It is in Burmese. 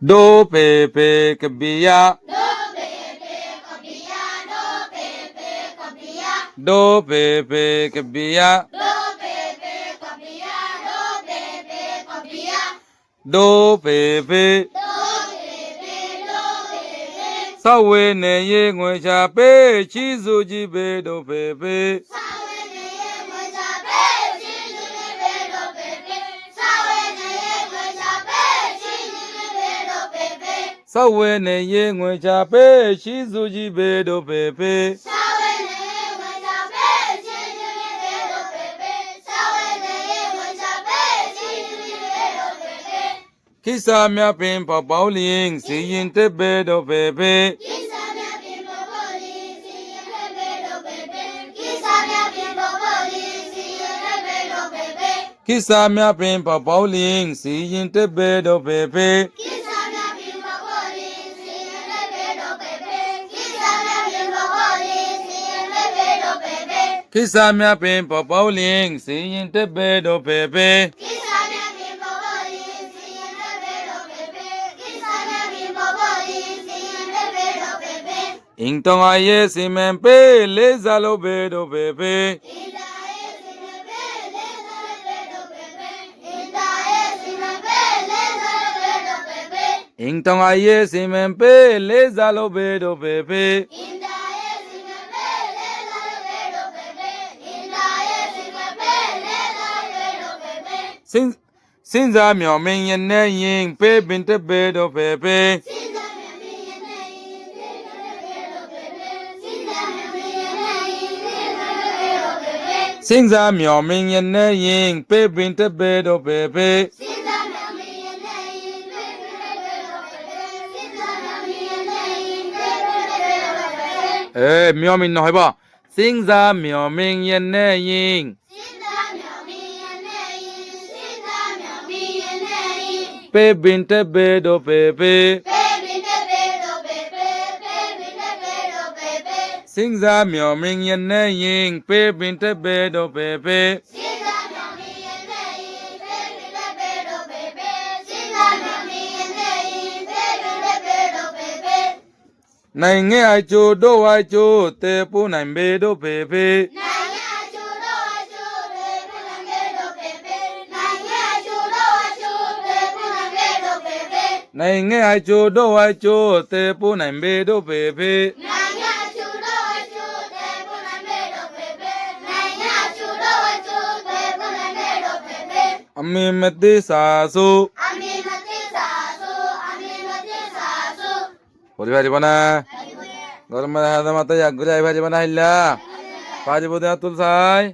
đô bê bê cà bì ya đô bê bê cà bì ya đô bê bê sao quên nè ye ngồi cha bê chỉ dù chỉ bê đô bê bê sao ပေသဝေနေရေငွေချပေးချီစုကြည်ပေဒိုပေပေသဝေနေရေငွေချပေးချီစုကြည်ပေဒိုပေပေခိစာမြပင်ပပေါင်းလျင်စီရင်တက်ပေဒိုပေပေခိစာမြပင်ပပေါင်း လျင်စီရင်တက်ပေဒိုပေပေခိစာမြပင်ပပေါင်းလျင်စီရင်တက်ပေဒိုပေပေအင်တောင်အယေစီမံပေးလေးစားလို့ပေဒိုပေပေအင်တောင်အယေစီမံပေးလေးစားလို့ပေဒိုပေပေစင်စင်စားမြော်မင်းရနေရင်ပေးပင်တက်ပေဒိုပေပေ xin xin Sin Sinza myo min yin ne yin pe bin te be do pe pe. Sinza myo min yin ne yin pe bin te be do pe pe. Ê, Miêu Minh nói bỏ. Xin myo Miêu Minh ne yin. Sinza မြော်မင်းနော်ဟဲ့ပါစင်စားမြော်မင်းရနေရင်ပေးပင်တက်ပေဒိုပေပေစင်စားမြော်မင်းရနေရင်ပေးပင် တက်ပေဒိုပေပေ နိုင်ငံအကျိုးတို့အကျိုးတေပိုးနိုင်ပေတို့ပေပေနိုင်ငံအကျိုးတို့အကျိုးတေပိုးနိုင်ပေတို့ပေပေအမေမသေးစာဆိုဟိုဒီပါဒီပါနာဂရမဟာသမတယဂုရိုင်ပါဒီပါနာဟိလာပါဒီဘုဒ္ဓတုဆိုင်